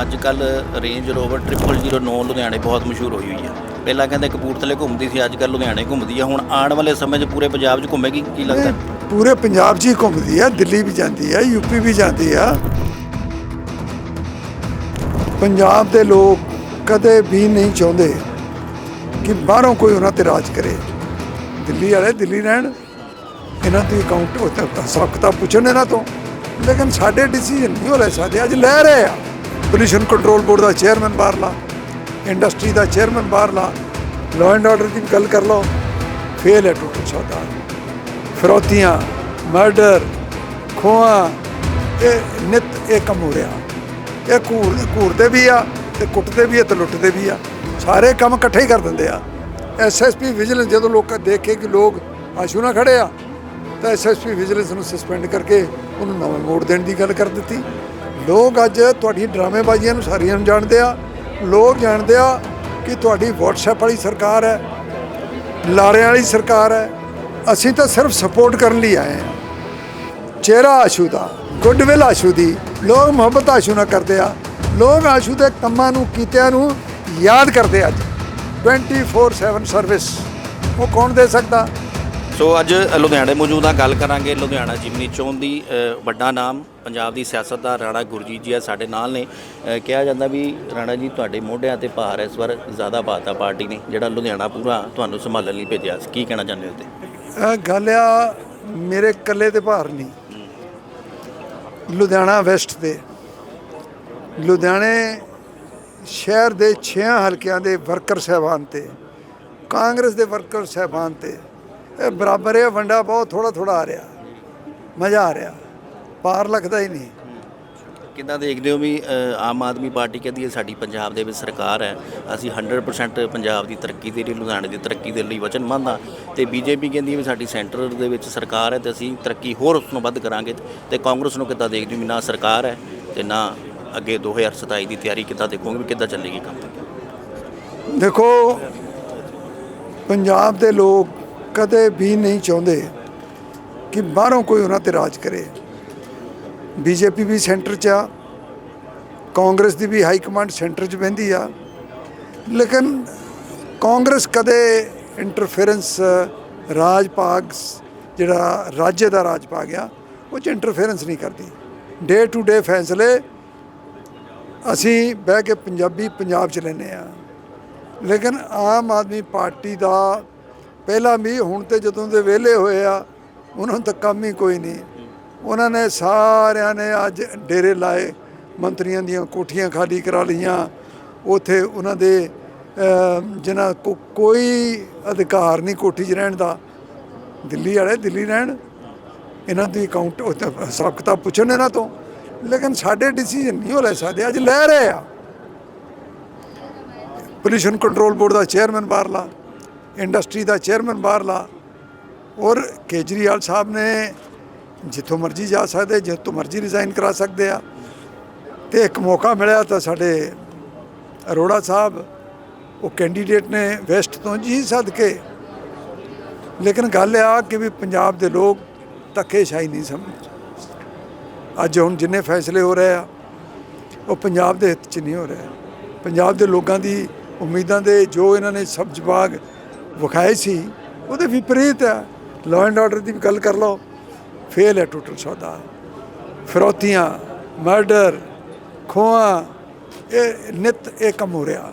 ਅੱਜ ਕੱਲ range Rover 0009 ਲੁਧਿਆਣੇ ਬਹੁਤ ਮਸ਼ਹੂਰ ਹੋਈ ਹੋਈ ਆ। ਪਹਿਲਾਂ ਕਹਿੰਦੇ ਕਪੂਰਥਲੇ ਘੁੰਮਦੀ ਸੀ ਅੱਜ ਕੱਲ ਲੁਧਿਆਣੇ ਘੁੰਮਦੀ ਆ। ਹੁਣ ਆਉਣ ਵਾਲੇ ਸਮੇਂ 'ਚ ਪੂਰੇ ਪੰਜਾਬ 'ਚ ਘੁੰਮੇਗੀ, ਕੀ ਲੱਗਦਾ? ਪੂਰੇ ਪੰਜਾਬ 'ਚ ਹੀ ਘੁੰਮਦੀ ਆ, ਦਿੱਲੀ ਵੀ ਜਾਂਦੀ ਆ ਯੂਪੀ ਵੀ ਜਾਂਦੀ ਆ। ਪੰਜਾਬ ਦੇ ਲੋਕ ਕਦੇ ਵੀ ਨਹੀਂ ਚਾਹੁੰਦੇ ਕਿ ਬਾਹਰੋਂ ਕੋਈ ਉਹਨਾਂ ਤੇ ਰਾਜ ਕਰੇ। ਦਿੱਲੀ ਵਾਲੇ ਦਿੱਲੀ ਰਹਿਣ, ਇਹਨਾਂ ਤੋਂ ਅਕਾਊਂਟ ਉੱਤੇ ਹਿਸਾਬ ਕਿਤਾਬ ਪੁੱਛਣ ਇਹਨਾਂ ਤੋਂ। ਲੇਕਿਨ ਸਾਡੇ ਡਿਸੀਜਨ ਨਹੀਂ ਹੋ ਰਹੇ, ਸਾਡੇ ਅੱਜ ਲੈ ਰਹੇ ਆ। ਪੋਲੂਸ਼ਨ ਕੰਟਰੋਲ ਬੋਰਡ ਦਾ ਚੇਅਰਮੈਨ ਬਾਹਰ ਲਾ ਇੰਡਸਟਰੀ ਦਾ ਚੇਅਰਮੈਨ ਬਾਹਰ ਲਾ ਲਾਅ ਐਂਡ ਆਰਡਰ ਦੀ ਗੱਲ ਕਰ ਲਓ ਫੇਲ ਹੈ ਟੋਟਲ ਸੌਦਾ। ਫਿਰੌਤੀਆਂ ਮਰਡਰ ਖੋਆ ਇਹ ਨਿਤ ਇਹ ਕੰਮ ਹੋ ਰਿਹਾ। ਇਹ ਘੂਰ ਘੂਰਦੇ ਵੀ ਆ ਤੇ ਕੁੱਟਦੇ ਵੀ ਆ ਤੇ ਲੁੱਟਦੇ ਵੀ ਆ। ਸਾਰੇ ਕੰਮ ਇਕੱਠੇ ਹੀ ਕਰ ਦਿੰਦੇ ਆ। ਐਸਐਸਪੀ ਵਿਜੀਲੈਂਸ ਜਦੋਂ ਲੋਕ ਦੇਖੇ ਕਿ ਲੋਕ ਆਸ਼ੂ ਨਾ ਖੜੇ ਆ, ਤਾਂ ਐਸਐਸਪੀ ਵਿਜੀਲੈਂਸ ਨੂੰ ਸਸਪੈਂਡ ਕਰਕੇ ਉਹਨੂੰ ਨਵਾਂ ਮੋੜ ਦੇਣ ਦੀ ਗੱਲ ਕਰ ਦਿੱਤੀ। ਲੋਕ ਅੱਜ ਤੁਹਾਡੀ ਡਰਾਮੇਬਾਜ਼ੀਆਂ ਨੂੰ ਸਾਰੀਆਂ ਨੂੰ ਜਾਣਦੇ ਆ, ਲੋਕ ਜਾਣਦੇ ਆ ਕਿ ਤੁਹਾਡੀ WhatsApp ਵਾਲੀ ਸਰਕਾਰ ਹੈ, ਲਾਰਿਆਂ ਵਾਲੀ ਸਰਕਾਰ ਹੈ, ਅਸੀਂ ਤਾਂ ਸਿਰਫ ਸਪੋਰਟ ਕਰਨ ਲਈ ਆਏ ਹਾਂ। ਚਿਹਰਾ ਆਸ਼ੂ ਦਾ ਗੁੱਡਵਿਲ ਆਸ਼ੂ ਦੀ, ਲੋਕ ਮੁਹੱਬਤ ਆਸ਼ੂ ਨਾਲ ਕਰਦੇ ਆ, ਲੋਕ ਆਸ਼ੂ ਦੇ ਕੰਮਾਂ ਨੂੰ, ਕੀਤਿਆਂ ਨੂੰ ਯਾਦ ਕਰਦੇ ਅੱਜ। 24/7 ਸਰਵਿਸ ਉਹ ਕੌਣ ਦੇ ਸਕਦਾ? ਸੋ ਅੱਜ ਲੁਧਿਆਣੇ ਮੌਜੂਦ ਆ, ਗੱਲ ਕਰਾਂਗੇ ਲੁਧਿਆਣਾ ਜਿਮਨੀ ਚੋਣ ਦੀ ਵੱਡਾ ਨਾਮ, ਪੰਜਾਬ ਦੀ ਸਿਆਸਤ ਦਾ ਰਾਣਾ ਗੁਰਜੀਤ ਜੀ ਆ ਸਾਡੇ ਨਾਲ ਨੇ। ਕਿਹਾ ਜਾਂਦਾ ਵੀ ਰਾਣਾ ਜੀ ਤੁਹਾਡੇ ਮੋਢਿਆਂ ਤੇ ਭਾਰ ਇਸ ਵਾਰ ਜ਼ਿਆਦਾ ਪਾਤਾ ਪਾਰਟੀ ਨੇ, ਜਿਹੜਾ ਲੁਧਿਆਣਾ ਪੂਰਾ ਤੁਹਾਨੂੰ ਸੰਭਾਲਣ ਲਈ ਭੇਜਿਆ ਸੀ, ਕੀ ਕਹਿਣਾ ਚਾਹੁੰਦੇ ਹੋ ਤੇ? ਗੱਲ ਆ, ਮੇਰੇ ਇਕੱਲੇ ਤੇ ਭਾਰ ਨਹੀਂ। ਲੁਧਿਆਣਾ ਵੈਸਟ ਦੇ ਲੁਧਿਆਣੇ ਸ਼ਹਿਰ ਦੇ 6 ਹਲਕਿਆਂ ਦੇ ਵਰਕਰ ਸਹਿਬਾਨ ਤੇ, ਕਾਂਗਰਸ ਦੇ ਵਰਕਰ ਸਹਿਬਾਨ ਤੇ ਇਹ ਬਰਾਬਰ ਇਹ ਵੰਡਾ ਬਹੁਤ ਥੋੜਾ ਥੋੜਾ ਆ ਰਿਹਾ। ਮਜ਼ਾ ਆ ਰਿਹਾ। ਪਾਰ ਲੱਗਦਾ ਹੀ ਨਹੀਂ। ਕਿੱਦਾਂ ਦੇਖਦੇ ਹੋ ਵੀ ਆਮ ਆਦਮੀ ਪਾਰਟੀ ਕਹਿੰਦੀ ਹੈ ਸਾਡੀ ਪੰਜਾਬ ਦੇ ਵਿੱਚ ਸਰਕਾਰ ਹੈ ਅਸੀਂ 100% ਪੰਜਾਬ ਦੀ ਤਰੱਕੀ ਦੇ ਲਈ ਲੁਧਿਆਣੇ ਦੀ ਤਰੱਕੀ ਦੇ ਲਈ ਵਚਨਬੱਧ ਹਾਂ ਤੇ ਬੀਜੇਪੀ ਕਹਿੰਦੀ ਹੈ ਵੀ ਸਾਡੀ ਸੈਂਟਰ ਦੇ ਵਿੱਚ ਸਰਕਾਰ ਹੈ ਤੇ ਅਸੀਂ ਤਰੱਕੀ ਹੋਰ ਉਸ ਤੋਂ ਵੱਧ ਕਰਾਂਗੇ। ਤੇ ਕਾਂਗਰਸ ਨੂੰ ਕਿੱਦਾਂ ਦੇਖਦੇ ਹੋ ਵੀ ਨਾ ਸਰਕਾਰ ਹੈ ਤੇ ਨਾ ਅੱਗੇ 2027 ਦੀ ਤਿਆਰੀ ਕਿੱਦਾਂ ਦੇਖੋਗੇ ਵੀ ਕਿੱਦਾਂ ਚੱਲੇਗੀ ਕੰਮ? ਦੇਖੋ ਪੰਜਾਬ ਦੇ ਲੋਕ ਕਦੇ ਵੀ ਨਹੀਂ ਚਾਹੁੰਦੇ ਕਿ ਬਾਹਰੋਂ ਕੋਈ ਉਹਨਾਂ ਤੇ ਰਾਜ ਕਰੇ। ਬੀਜੇਪੀ ਵੀ ਸੈਂਟਰ 'ਚ ਆ, ਕਾਂਗਰਸ ਦੀ ਵੀ ਹਾਈ ਕਮਾਂਡ ਸੈਂਟਰ 'ਚ ਬਹਿੰਦੀ ਆ। ਲੇਕਿਨ ਕਾਂਗਰਸ ਕਦੇ ਇੰਟਰਫੇਰੈਂਸ ਰਾਜ ਭਾਗ ਜਿਹੜਾ ਰਾਜ ਦਾ ਰਾਜ ਭਾਗ ਆ, ਉਹ 'ਚ ਇੰਟਰਫੇਰੈਂਸ ਨਹੀਂ ਕਰਦੀ। ਡੇ ਟੂ ਡੇ ਫੈਸਲੇ ਅਸੀਂ ਬਹਿ ਕੇ ਪੰਜਾਬੀ ਪੰਜਾਬ 'ਚ ਲੈਂਦੇ ਆ। ਲੇਕਿਨ ਆਮ ਆਦਮੀ ਪਾਰਟੀ ਦਾ ਪਹਿਲਾਂ ਮੀਂਹ, ਹੁਣ ਤੇ ਜਦੋਂ ਦੇ ਵਿਹਲੇ ਹੋਏ ਆ, ਉਹਨਾਂ ਨੂੰ ਤਾਂ ਕੰਮ ਹੀ ਕੋਈ ਨਹੀਂ। ਉਹਨਾਂ ਨੇ ਸਾਰਿਆਂ ਨੇ ਅੱਜ ਡੇਰੇ ਲਾਏ, ਮੰਤਰੀਆਂ ਦੀਆਂ ਕੋਠੀਆਂ ਖਾਲੀ ਕਰਾ ਲਈਆਂ। ਉਥੇ ਉਹਨਾਂ ਦੇ ਜਿਨ੍ਹਾਂ ਕੋ, ਕੋਈ ਅਧਿਕਾਰ ਨਹੀਂ ਕੋਠੀ 'ਚ ਰਹਿਣ ਦਾ। ਦਿੱਲੀ ਵਾਲੇ ਦਿੱਲੀ ਰਹਿਣ। ਇਹਨਾਂ ਦੀ ਅਕਾਊਂਟ ਉੱਤੇ ਹਿਸਾਬ ਕਿਤਾਬ ਪੁੱਛਣ ਇਹਨਾਂ ਤੋਂ। ਲੇਕਿਨ ਸਾਡੇ ਡਿਸੀਜਨ ਨਹੀਂ ਹੋ ਲੈ ਸਕਦੇ ਅੱਜ ਲੈ ਰਹੇ ਆ। ਪੋਲੂਸ਼ਨ ਕੰਟਰੋਲ ਬੋਰਡ ਦਾ ਚੇਅਰਮੈਨ ਬਾਹਰਲਾ। ਇੰਡਸਟਰੀ ਦਾ ਚੇਅਰਮੈਨ ਬਾਹਰਲਾ ਔਰ ਕੇਜਰੀਵਾਲ ਸਾਹਿਬ ਨੇ ਜਿੱਥੋਂ ਮਰਜ਼ੀ ਜਾ ਸਕਦੇ, ਜਿੱਥੋਂ ਮਰਜ਼ੀ ਰਿਜ਼ਾਈਨ ਕਰਾ ਸਕਦੇ ਆ। ਤੇ ਇੱਕ ਮੌਕਾ ਮਿਲਿਆ ਤਾਂ ਸਾਡੇ ਅਰੋੜਾ ਸਾਹਿਬ, ਉਹ ਕੈਂਡੀਡੇਟ ਨੇ ਵੈਸਟ ਤੋਂ ਜੀ ਸਦਕੇ ਲੇਕਿਨ ਗੱਲ ਆ ਕਿ ਵੀ ਪੰਜਾਬ ਦੇ ਲੋਕ ਧੱਕੇਸ਼ਾਹੀ ਨਹੀਂ ਸਮਝ ਅੱਜ ਹੁਣ ਜਿੰਨੇ ਫੈਸਲੇ ਹੋ ਰਹੇ ਆ, ਉਹ ਪੰਜਾਬ ਦੇ ਹਿੱਤ 'ਚ ਨਹੀਂ ਹੋ ਰਿਹਾ। ਪੰਜਾਬ ਦੇ ਲੋਕਾਂ ਦੀ ਉਮੀਦਾਂ ਦੇ ਜੋ ਇਹਨਾਂ ਨੇ ਸਬਜ਼ ਬਾਗ ਵਿਖਾਏ ਸੀ, ਉਹਦੇ ਵਿਪਰੀਤ ਹੈ। ਲਾਅ ਐਂਡ ਆਰਡਰ ਦੀ ਵੀ ਗੱਲ ਕਰ ਲਓ ਫੇਲ ਹੈ ਟੋਟਲ ਸੌਦਾ। ਫਰੋਤੀਆਂ ਮਰਡਰ ਖੋਆ ਇਹ ਨਿਤ ਇਹ ਕੰਮ ਹੋ ਰਿਹਾ।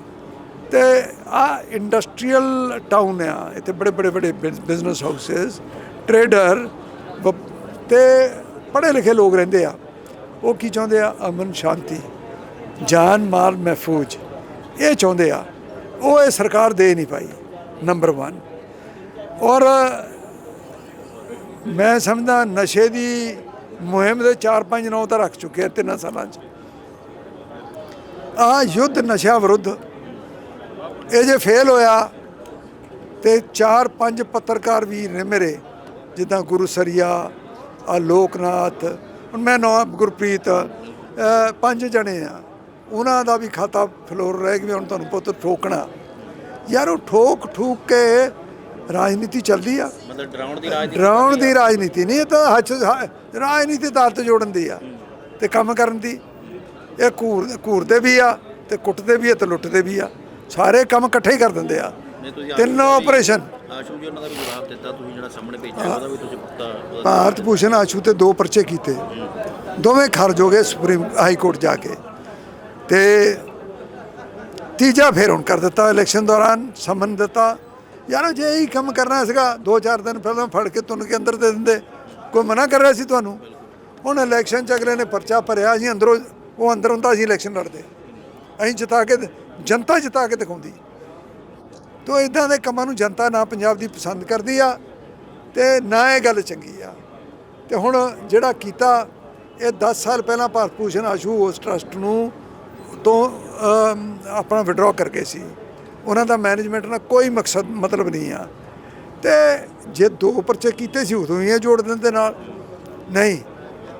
ਤੇ ਆ ਇੰਡਸਟਰੀਅਲ ਟਾਊਨ ਆ, ਇੱਥੇ ਬੜੇ ਬੜੇ ਬੜੇ ਬਿਜ਼ਨਸ ਹਾਊਸਸ ਟਰੇਡਰ ਤੇ ਪੜ੍ਹੇ ਲਿਖੇ ਲੋਕ ਰਹਿੰਦੇ ਆ। ਉਹ ਕੀ ਚਾਹੁੰਦੇ ਆ? ਅਮਨ ਸ਼ਾਂਤੀ, ਜਾਨ ਮਾਲ ਮਹਿਫੂਜ਼। ਇਹ ਚਾਹੁੰਦੇ ਆ, ਉਹ ਇਹ ਸਰਕਾਰ ਦੇ ਨਹੀਂ ਪਾਈ। ਨੰਬਰ 1 ਔਰ ਮੈਂ ਸਮਝਦਾ ਨਸ਼ੇ ਦੀ ਮੁਹਿੰਮ ਦੇ 4-5 ਨੌ ਤਾਂ ਰੱਖ ਚੁੱਕੇ ਆ ਤਿੰਨਾਂ ਸਾਲਾਂ 'ਚ। ਆ ਯੁੱਧ ਨਸ਼ਾ ਵਿਰੁੱਧ, ਇਹ ਜੇ ਫੇਲ ਹੋਇਆ ਤੇ 4-5 ਪੱਤਰਕਾਰ ਵੀਰ ਨੇ ਮੇਰੇ, ਜਿੱਦਾਂ ਗੁਰੂ ਸਰੀਆ ਆ ਲੋਕਨਾਥ, ਹੁਣ ਮੈਂ ਨੌ ਗੁਰਪ੍ਰੀਤ ਪੰਜ ਜਣੇ ਆ। ਉਹਨਾਂ ਦਾ ਵੀ ਖਾਤਾ ਫਲੋਰ ਰਹਿ ਗਿਆ ਹੁਣ ਤੁਹਾਨੂੰ ਪੁੱਤ ਠੋਕਣਾ। ਯਾਰ ਉਹ ਠੋਕ ਠੂਕ ਕੇ ਰਾਜਨੀਤੀ ਚੱਲਦੀ ਆ। ਮਤਲਬ ਡਰਾਉਣ ਦੀ ਰਾਜਨੀਤੀ ਡਰਾਉਣ ਦੀ ਰਾਜਨੀਤੀ ਨਹੀਂ ਇਹ ਤਾਂ ਹੱਥ ਰਾਜਨੀਤੀ ਤਾਂ ਹੱਥ ਜੋੜਨ ਦੀ ਆ ਤੇ ਕੰਮ ਕਰਨ ਦੀ। ਇਹ ਘੂਰ ਘੂਰਦੇ ਵੀ ਆ ਤੇ ਕੁੱਟਦੇ ਵੀ ਆ ਤੇ ਲੁੱਟਦੇ ਵੀ ਆ। ਸਾਰੇ ਕੰਮ ਇਕੱਠੇ ਹੀ ਕਰ ਦਿੰਦੇ ਆ। ਤਿੰਨੋਂ ਆਪਰੇਸ਼ਨ ਆਸ਼ੂ ਜੀ ਉਹਨਾਂ ਦਾ ਵੀ ਜਵਾਬ ਦਿੱਤਾ ਤੁਸੀਂ ਜਿਹੜਾ ਸਾਹਮਣੇ ਭੇਜਿਆ ਉਹਦਾ ਵੀ ਤੁਸੀਂ ਪੁੱਤਾ ਉਹਦਾ- ਭਾਰਤ ਭੂਸ਼ਣ ਆਸ਼ੂ ਤੇ ਦੋ ਪਰਚੇ ਕੀਤੇ। ਦੋਵੇਂ ਖਾਰਜ ਹੋ ਗਏ ਸੁਪਰੀਮ ਹਾਈ ਕੋਰਟ ਜਾ ਕੇ। ਤੇ ਤੀਜਾ ਫੇਰ ਹੁਣ ਕਰ ਦਿੱਤਾ ਇਲੈਕਸ਼ਨ ਦੌਰਾਨ, ਸਮਨ ਦਿੱਤਾ। ਯਾਰ ਜੇ ਇਹੀ ਕੰਮ ਕਰਨਾ ਸੀਗਾ, ਦੋ ਚਾਰ ਦਿਨ ਪਹਿਲਾਂ ਫੜ ਕੇ ਤੁੰਨ ਕੇ ਅੰਦਰ ਦੇ ਦਿੰਦੇ। ਕੋਈ ਮਨਾ ਕਰ ਰਿਹਾ ਸੀ ਤੁਹਾਨੂੰ? ਹੁਣ ਇਲੈਕਸ਼ਨ ਚ ਅਗਲੇ ਨੇ ਪਰਚਾ ਭਰਿਆ, ਅਸੀਂ ਅੰਦਰੋਂ, ਉਹ ਅੰਦਰ ਹੁੰਦਾ ਅਸੀਂ ਇਲੈਕਸ਼ਨ ਲੜਦੇ। ਅਸੀਂ ਜਿਤਾ ਕੇ ਜਨਤਾ ਜਿਤਾ ਕੇ ਦਿਖਾਉਂਦੀ। ਤੋ ਇਦਾਂ ਦੇ ਕੰਮਾਂ ਨੂੰ ਜਨਤਾ ਨਾ ਪੰਜਾਬ ਦੀ ਪਸੰਦ ਕਰਦੀ ਆ, ਤੇ ਨਾ ਇਹ ਗੱਲ ਚੰਗੀ ਆ। ਤੇ ਹੁਣ ਜਿਹੜਾ ਕੀਤਾ, ਇਹ 10 ਸਾਲ ਪਹਿਲਾਂ ਭਾਰਤ ਭੂਸ਼ਣ ਆਸ਼ੂ ਉਸ ਟਰਸਟ ਨੂੰ ਤੋਂ ਆਪਣਾ ਵਿਡਰਾਅ ਕਰ ਗਏ ਸੀ। ਉਹਨਾਂ ਦਾ ਮੈਨੇਜਮੈਂਟ ਨਾਲ ਕੋਈ ਮਕਸਦ, ਮਤਲਬ ਨਹੀਂ ਆ। ਤੇ ਜੇ ਦੋ ਪਰਚੇ ਕੀਤੇ ਸੀ, ਉਦੋਂ ਹੀ ਇਹ ਜੋੜ ਦਿੰਦੇ ਨਾਲ। ਨਹੀਂ,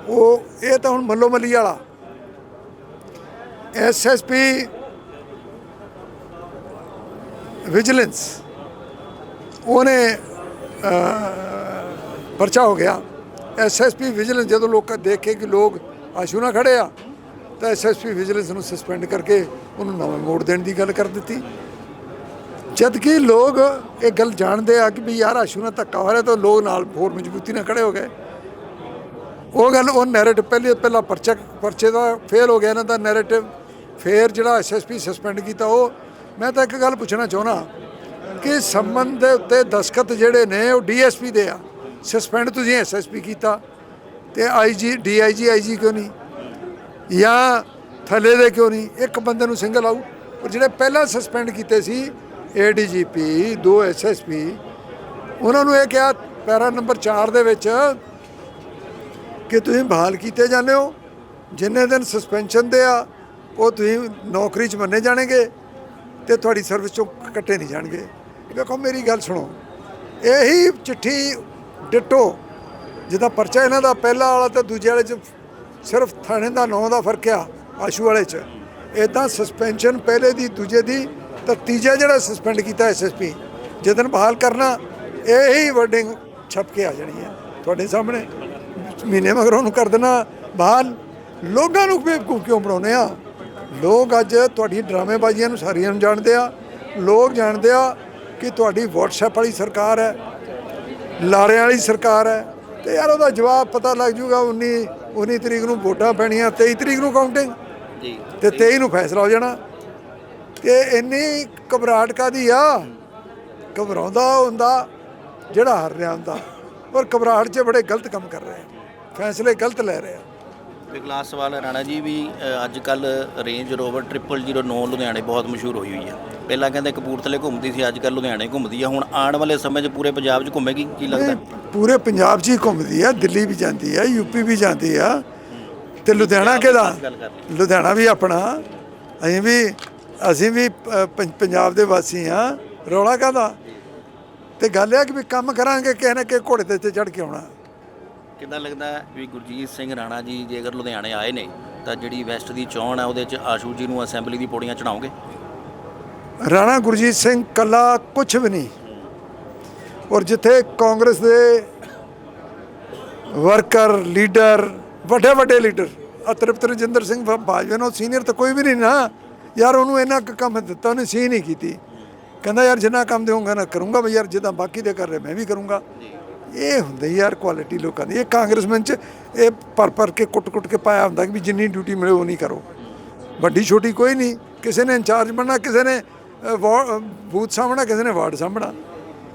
ਉਹ, ਇਹ ਤਾਂ ਹੁਣ ਮੱਲੋ ਮੱਲੀ ਵਾਲਾ ਐਸਐਸਪੀ ਵਿਜੀਲੈਂਸ ਉਹਨੇ ਪਰਚਾ ਹੋ ਗਿਆ। ਐਸਐਸਪੀ ਵਿਜੀਲੈਂਸ ਜਦੋਂ ਲੋਕ ਦੇਖੇ ਕਿ ਲੋਕ ਆਸ਼ੂ ਨਾਲ ਖੜੇ ਆ ਤਾਂ ਐਸਐਸਪੀ ਵਿਜੀਲੈਂਸ ਨੂੰ ਸਸਪੈਂਡ ਕਰਕੇ ਉਹਨੂੰ ਨਵਾਂ ਮੋੜ ਦੇਣ ਦੀ ਗੱਲ ਕਰ ਦਿੱਤੀ। ਜਦ ਕਿ ਲੋਕ ਇਹ ਗੱਲ ਜਾਣਦੇ ਆ ਕਿ ਵੀ ਯਾਰ ਆਸ਼ੂ ਨਾਲ ਧੱਕਾ ਹੋ ਰਿਹਾ ਤਾਂ ਲੋਕ ਨਾਲ ਹੋਰ ਮਜ਼ਬੂਤੀ ਨਾਲ ਖੜੇ ਹੋ ਗਏ। ਉਹ ਗੱਲ ਉਹ ਨੈਰੇਟਿਵ ਪਹਿਲੇ ਪਹਿਲਾ ਪਰਚਾ ਪਰਚੇ ਦਾ ਫੇਲ ਹੋ ਗਿਆ, ਇਹਨਾਂ ਦਾ ਨੈਰੇਟਿਵ ਫੇਰ ਜਿਹੜਾ ਐਸਐਸਪੀ ਸਸਪੈਂਡ ਕੀਤਾ ਉਹ, ਮੈਂ ਤਾਂ ਇੱਕ ਗੱਲ ਪੁੱਛਣਾ ਚਾਹੁੰਦਾ ਕਿ ਸੰਬੰਧ ਦੇ ਉੱਤੇ ਦਸਖਤ ਜਿਹੜੇ ਨੇ ਉਹ ਡੀਐਸਪੀ ਦੇ ਆ। ਸਸਪੈਂਡ ਤੁਸੀਂ ਐਸਐਸਪੀ ਕੀਤਾ ਤੇ ਆਈਜੀ ਡੀਆਈਜੀ ਆਈਜੀ ਕਿਉਂ ਨਹੀਂ? ਜਾਂ ਥੱਲੇ ਦੇ ਕਿਉਂ ਨਹੀਂ? ਇੱਕ ਬੰਦੇ ਨੂੰ ਸਿੰਗਲ ਆਊ ਪਰ ਜਿਹੜੇ ਪਹਿਲਾਂ ਸਸਪੈਂਡ ਕੀਤੇ ਸੀ ਏਡੀਜੀਪੀ ਦੋ ਐਸਐਸਪੀ ਉਹਨਾਂ ਨੂੰ ਇਹ ਕਿਹਾ ਪੈਰਾ ਨੰਬਰ 4 ਦੇ ਵਿੱਚ ਕਿ ਤੁਸੀਂ ਬਹਾਲ ਕੀਤੇ ਜਾਂਦੇ ਹੋ। ਜਿੰਨੇ ਦਿਨ ਸਸਪੈਂਸ਼ਨ ਦੇ ਆ, ਉਹ ਤੁਸੀਂ ਨੌਕਰੀ 'ਚ ਮੰਨੇ ਜਾਣਗੇ ਤੇ ਤੁਹਾਡੀ ਸਰਵਿਸ ਚੋਂ ਕੱਟੇ ਨਹੀਂ ਜਾਣਗੇ। ਵੇਖੋ ਮੇਰੀ ਗੱਲ ਸੁਣੋ। ਇਹੀ ਚਿੱਠੀ ਡਿਟੋ, ਜਿਹਦਾ ਪਰਚਾ ਇਹਨਾਂ ਦਾ ਪਹਿਲਾ ਵਾਲਾ ਤੇ ਦੂਜੇ ਵਾਲੇ 'ਚ ਸਿਰਫ ਥਾਣੇ ਦਾ ਨਾਂ ਦਾ ਫ਼ਰਕ ਆ, ਆਸ਼ੂ ਵਾਲੇ 'ਚ। ਇਦਾਂ ਸਸਪੈਂਸ਼ਨ ਪਹਿਲੇ ਦੀ, ਦੂਜੇ ਦੀ, ਤਾਂ ਤੀਜਾ ਜਿਹੜਾ ਸਸਪੈਂਡ ਕੀਤਾ ਐਸਐਸਪੀ ਜਦੋਂ ਬਹਾਲ ਕਰਨਾ, ਇਹ ਹੀ ਵਰਡਿੰਗ ਛਪ ਕੇ ਆ ਜਾਣੀ ਹੈ। ਤੁਹਾਡੇ ਸਾਹਮਣੇ ਮਹੀਨੇ ਮਗਰੋਂ ਨੂੰ ਕਰ ਦੇਣਾ, ਬਹਾਲ। ਲੋਕਾਂ ਨੂੰ ਬੇਵਕੂਫ ਕਿਉਂ ਬਣਾਉਨੇ ਆ? ਲੋਕ ਅੱਜ ਤੁਹਾਡੀ ਡਰਾਮੇਬਾਜ਼ੀਆਂ ਨੂੰ ਸਾਰੀਆਂ ਨੂੰ ਜਾਣਦੇ ਆ। ਲੋਕ ਜਾਣਦੇ ਆ ਕਿ ਤੁਹਾਡੀ WhatsApp ਵਾਲੀ ਸਰਕਾਰ ਹੈ ਲਾਰਿਆਂ ਵਾਲੀ ਸਰਕਾਰ ਹੈ। ਤੇ ਯਾਰ ਉਹਦਾ ਜਵਾਬ ਪਤਾ ਲੱਗ ਜੂਗਾ 19 19 ਤਰੀਕ ਨੂੰ ਵੋਟਾਂ ਪੈਣੀਆਂ 23 ਤਰੀਕ ਨੂੰ ਕਾਊਂਟਿੰਗ ਜੀ। ਤੇ 23 ਨੂੰ ਫੈਸਲਾ ਹੋ ਜਾਣਾ। ਤੇ ਇੰਨੀ ਘਬਰਾਹਟ ਕਾਦੀ ਆ? ਘਬਰਾਉਂਦਾ ਹੁੰਦਾ ਜਿਹੜਾ ਹਾਰ ਰਿਹਾ ਹੁੰਦਾ। ਪਰ ਘਬਰਾਹਟ 'ਚ ਬੜੇ ਗਲਤ ਕੰਮ ਕਰ ਰਹੇ। ਫੈਸਲੇ ਗਲਤ ਲੈ ਰਹੇ। ਆ ਇੱਕ ਲਾਸਟ ਸਵਾਲ ਹੈ ਰਾਣਾ ਜੀ ਵੀ ਅੱਜ ਕੱਲ ਰੇਂਜ ਰੋਵਰ 0009 ਲੁਧਿਆਣੇ ਬਹੁਤ ਮਸ਼ਹੂਰ ਹੋਈ ਹੋਈ ਹੈ ਪਹਿਲਾਂ ਕਹਿੰਦੇ ਕਪੂਰਥਲੇ ਘੁੰਮਦੀ ਸੀ ਅੱਜ ਕੱਲ ਲੁਧਿਆਣੇ ਘੁੰਮਦੀ ਹੈ ਹੁਣ ਆਉਣ ਵਾਲੇ ਸਮੇਂ 'ਚ ਪੂਰੇ ਪੰਜਾਬ 'ਚ ਘੁੰਮੇਗੀ ਕੀ ਲੱਗਦਾ? ਪੂਰੇ ਪੰਜਾਬ 'ਚ ਹੀ ਘੁੰਮਦੀ ਆ ਦਿੱਲੀ ਵੀ ਜਾਂਦੀ ਆ ਯੂਪੀ ਵੀ ਜਾਂਦੀ ਆ। ਤੇ ਲੁਧਿਆਣਾ ਕਿਹਦਾ? ਲੁਧਿਆਣਾ ਵੀ ਆਪਣਾ। ਅਸੀਂ ਵੀ ਅਸੀਂ ਵੀ ਪੰਜਾਬ ਦੇ ਵਾਸੀ ਆ। ਰੌਲਾ ਕਾਹਦਾ? ਤੇ ਗੱਲ ਇਹ ਆ ਕਿ ਵੀ ਕੰਮ ਕਰਾਂਗੇ ਕਿਸੇ ਨਾ ਕਿਸੇ ਘੋੜੇ ਤੇ ਚੜ ਕੇ ਆਉਣਾ। ਕਿੱਦਾਂ ਲੱਗਦਾ ਹੈ ਵੀ ਗੁਰਜੀਤ ਸਿੰਘ ਰਾਣਾ ਜੀ ਜੇ ਅਗਰ ਲੁਧਿਆਣੇ ਆਏ ਨੇ ਤਾਂ ਜਿਹੜੀ ਵੈਸਟ ਦੀ ਚੋਣ ਹੈ ਉਹਦੇ 'ਚ ਆਸ਼ੂ ਜੀ ਨੂੰ ਅਸੈਂਬਲੀ ਦੀ ਪੌੜੀਆਂ ਚੜਾਓਗੇ ਰਾਣਾ ਗੁਰਜੀਤ ਸਿੰਘ ਕੱਲਾ ਕੁਝ ਵੀ ਨਹੀਂ। ਔਰ ਜਿੱਥੇ ਕਾਂਗਰਸ ਦੇ ਵਰਕਰ ਲੀਡਰ ਵੱਡੇ ਵੱਡੇ ਲੀਡਰ ਆ ਤ੍ਰਿਪਤ ਰਜਿੰਦਰ ਸਿੰਘ ਭਾਜਪਾ ਨੂੰ ਸੀਨੀਅਰ ਤਾਂ ਕੋਈ ਵੀ ਨਹੀਂ ਨਾ। ਯਾਰ ਉਹਨੂੰ ਇੰਨਾ ਕੁ ਕੰਮ ਦਿੱਤਾ ਉਹਨੇ ਸੀ ਨਹੀਂ ਕੀਤੀ। ਕਹਿੰਦਾ ਯਾਰ ਜਿੰਨਾ ਕੰਮ ਦੇਵਾਂਗਾ ਨਾ ਕਰੂੰਗਾ ਬਈ ਯਾਰ ਜਿੱਦਾਂ ਬਾਕੀ ਦੇ ਕਰ ਰਹੇ ਮੈਂ ਵੀ ਕਰੂੰਗਾ। ਇਹ ਹੁੰਦੇ ਯਾਰ ਕੁਆਲਿਟੀ ਲੋਕਾਂ ਦੀ। ਇਹ ਕਾਂਗਰਸਮੈਨ ਚ ਇਹ ਪਰ ਪਰ ਕੇ ਕੁੱਟ ਕੁੱਟ ਕੇ ਪਾਇਆ ਹੁੰਦਾ ਕਿ ਵੀ ਜਿੰਨੀ ਡਿਊਟੀ ਮਿਲੇ ਉਹ ਨਹੀਂ ਕਰੋ। ਵੱਡੀ ਛੋਟੀ ਕੋਈ ਨਹੀਂ। ਕਿਸੇ ਨੇ ਇੰਚਾਰਜ ਬਣਨਾ ਕਿਸੇ ਨੇ ਅ, ਬੂਥ ਸਾਹਮਣਾ ਕਿਸੇ ਨੇ ਵਾਰਡ ਸਾਹਮਣਾ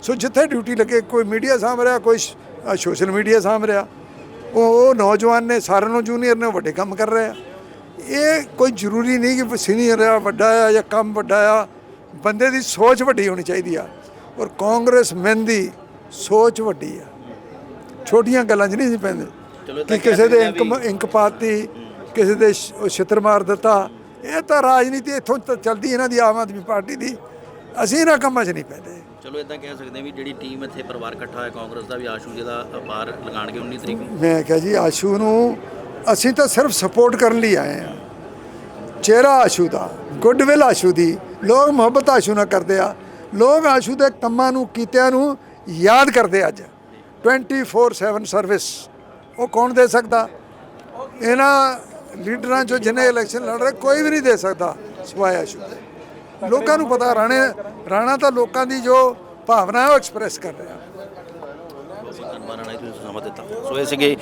ਸੋ ਜਿੱਥੇ ਡਿਊਟੀ ਲੱਗੇ ਕੋਈ ਮੀਡੀਆ ਸਾਂਭ ਰਿਹਾ ਕੋਈ ਸੋਸ਼ਲ ਮੀਡੀਆ ਸਾਂਭ ਰਿਹਾ। ਉਹ ਉਹ ਨੌਜਵਾਨ ਨੇ ਸਾਰਿਆਂ ਨੂੰ ਜੂਨੀਅਰ ਨੇ ਵੱਡੇ ਕੰਮ ਕਰ ਰਹੇ ਆ। ਇਹ ਕੋਈ ਜ਼ਰੂਰੀ ਨਹੀਂ ਕਿ ਸੀਨੀਅਰ ਆ ਵੱਡਾ ਆ ਜਾਂ ਕੰਮ ਵੱਡਾ ਆ। ਬੰਦੇ ਦੀ ਸੋਚ ਵੱਡੀ ਹੋਣੀ ਚਾਹੀਦੀ ਆ। ਔਰ ਕਾਂਗਰਸ ਮੈਨ ਦੀ ਸੋਚ ਵੱਡੀ ਆ। ਛੋਟੀਆਂ ਗੱਲਾਂ 'ਚ ਨਹੀਂ ਸੀ ਪੈਂਦੇ। ਕਿ ਕਿਸੇ ਦੇ ਇੰਕ ਆ ਇੰਕ ਪਾਤੀ ਕਿਸੇ ਦੇ ਛਿੱਤਰ ਮਾਰ ਦਿੱਤਾ। ਇਹ ਤਾਂ ਰਾਜਨੀਤੀ ਇੱਥੋਂ ਚੱਲਦੀ ਇਹਨਾਂ ਦੀ ਆਮ ਆਦਮੀ ਪਾਰਟੀ ਦੀ। ਅਸੀਂ ਇਹਨਾਂ ਕੰਮਾਂ 'ਚ ਨਹੀਂ ਪੈਂਦੇ। ਚਲੋ ਇਦਾਂ ਕਹਿ ਸਕਦੇ ਹਾਂ ਵੀ ਜਿਹੜੀ ਟੀਮ ਇੱਥੇ ਪਰਿਵਾਰ ਇਕੱਠਾ ਹੋਇਆ ਕਾਂਗਰਸ ਦਾ ਵੀ ਆਸ਼ੂ ਜੀ ਦਾ ਬਾਹਰ ਲਗਾਣਗੇ 19 ਤਰੀਕ ਨੂੰ। ਮੈਂ ਕਿਹਾ ਜੀ ਆਸ਼ੂ ਨੂੰ ਅਸੀਂ ਤਾਂ ਸਿਰਫ ਸਪੋਰਟ ਕਰਨ ਲਈ ਆਏ ਆ ਚਿਹਰਾ ਆਸ਼ੂ ਦਾ ਗੁੱਡਵਿਲ ਆਸ਼ੂ ਦੀ ਲੋਕ ਮੁਹੱਬਤ ਆਸ਼ੂ ਨਾਲ ਕਰਦੇ ਆ। ਲੋਕ ਆਸ਼ੂ ਦੇ ਕੰਮਾਂ ਨੂੰ ਕੀਤਿਆਂ ਨੂੰ ਯਾਦ ਕਰਦੇ ਅੱਜ। 24/7 ਸਰਵਿਸ ਉਹ ਕੌਣ ਦੇ ਸਕਦਾ? ਇਹਨਾਂ ਲੀਡਰਾਂ ਚੋਂ ਜਿਹਨੇ ਇਲੈਕਸ਼ਨ ਲੜ ਰਹੇ, ਕੋਈ ਵੀ ਨਹੀਂ ਦੇ ਸਕਦਾ ਸਵਾਇਆ ਸ਼ੁਭ ਲੋਕਾਂ ਨੂੰ ਪਤਾ, ਰਾਣੇ, ਰਾਣਾ ਤਾਂ ਲੋਕਾਂ ਦੀ ਜੋ ਭਾਵਨਾ ਹੈ, ਉਹ ਐਕਸਪ੍ਰੈਸ ਕਰ ਰਿਹਾ। ਧੰਨਵਾਦ, ਰਾਣਾ ਜੀ, ਤੁਸੀਂ ਸਮਾਂ ਦਿੱਤਾ। ਸੋ ਇਹ ਸੀਗੇ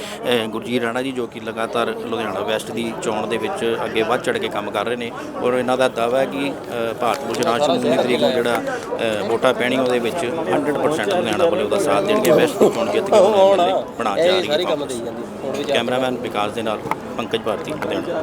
ਗੁਰਜੀਤ ਰਾਣਾ ਜੀ ਜੋ ਕਿ ਲਗਾਤਾਰ ਲੁਧਿਆਣਾ ਵੈਸਟ ਦੀ ਚੋਣ ਦੇ ਵਿੱਚ ਅੱਗੇ ਵੱਧ ਚੜ ਕੇ ਕੰਮ ਕਰ ਰਹੇ ਨੇ। ਔਰ ਇਹਨਾਂ ਦਾ ਦਾਅਵਾ ਹੈ ਕਿ ਭਾਰਤ ਭੂਸ਼ਣ ਆਸ਼ਰਮ 19 ਤਰੀਕ ਨੂੰ ਜਿਹੜਾ ਵੋਟਾਂ ਪੈਣੀ ਉਹਦੇ ਵਿੱਚ 100% ਲੁਧਿਆਣਾ ਵੱਲੋਂ ਉਹਦਾ ਸਾਥ ਦੇਣਗੇ ਵੈਸਟ ਦੀ ਚੋਣ ਜਿੱਤ ਕੇ ਉਹਨਾਂ ਨੂੰ ਬਣਾ ਜਾ ਰਹੀ ਹੈ। ਕੈਮਰਾਮੈਨ ਵਿਕਾਸ ਦੇ ਨਾਲ ਪੰਕਜ ਭਾਰਤੀ ਲੁਧਿਆਣਾ।